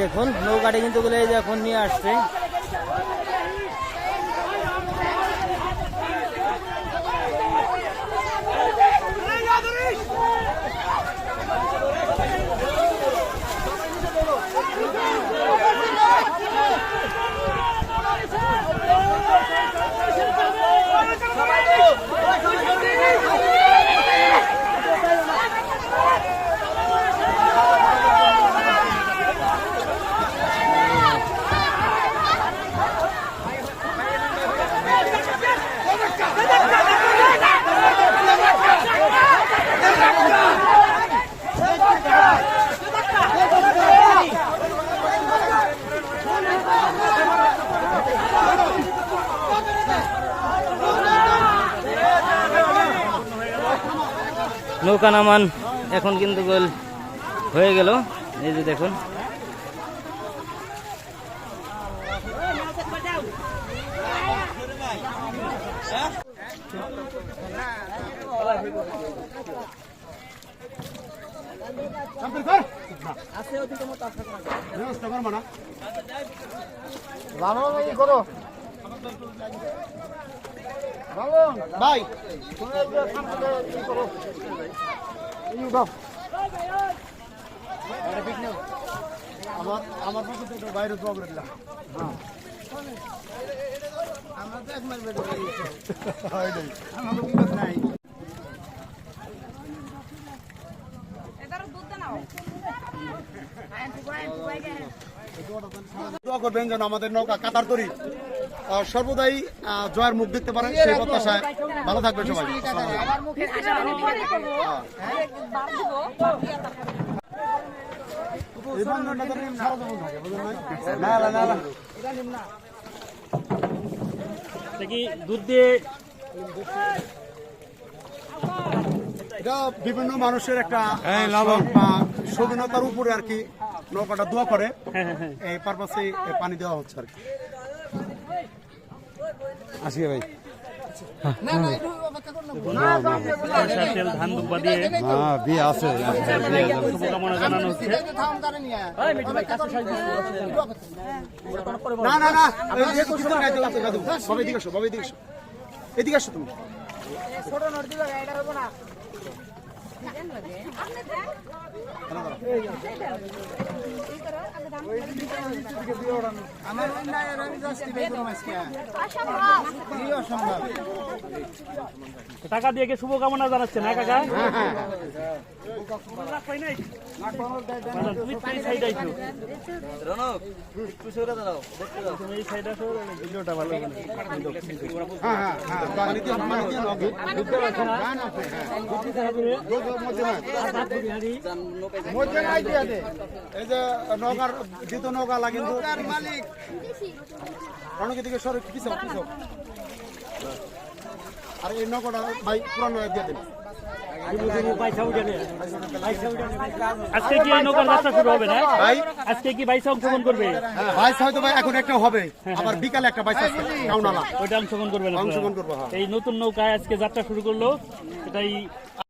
দেখুন নৌকাটি কিন্তু এখন নিয়ে আসছে। নৌকা নামান এখন কিন্তু গোল হয়ে গেল। এই যে দেখুন। ভাই আমার আমার পক্ষে তো বাইরে দোয়া করে দিলাম আমরা তো এক মাস বেঁধে আমার নাই। দোয়া করবেন যেন আমাদের নৌকা কাতার তরি। সর্বদাই জয়ের মুখ দেখতে পারেন সেই প্রত্যাশায় ভালো থাকবেন সবাই। দুধ দিয়ে এটা বিভিন্ন মানুষের একটা স্বাধীনতার উপরে আর কি নৌকাটা দোয়া করে। এই পারপাসে পানি দেওয়া হচ্ছে আর কি। আসি ভাই। ধান দুব্বা দিয়ে হ্যাঁ জানানো হচ্ছে না। তুমি টাকা দিয়ে শুভকামনা জানাচ্ছে না কাকা? তুমি তো এই তুমি এই সাইডে আসো ভিডিওটা ভালো হ্যাঁ হ্যাঁ হ্যাঁ। এই যে নৌকার দ্বিতীয় নৌকা লাগে অনেক দিকে সরে পিছাও পিছাও আর এই নৌকাটা ভাই পুরানো দিয়ে দেন। আজকে কি এই নৌকার যাত্রা শুরু হবে না ভাই আজকে কি বাইসে অংশগ্রহণ করবে? বাইশ হয়তো ভাই এখন একটা হবে আবার বিকালে একটা আছে কাউনালা ওইটা অংশগ্রহণ করবে। অংশগ্রহণ করব হ্যাঁ এই নতুন নৌকায় আজকে যাত্রা শুরু করল। এটাই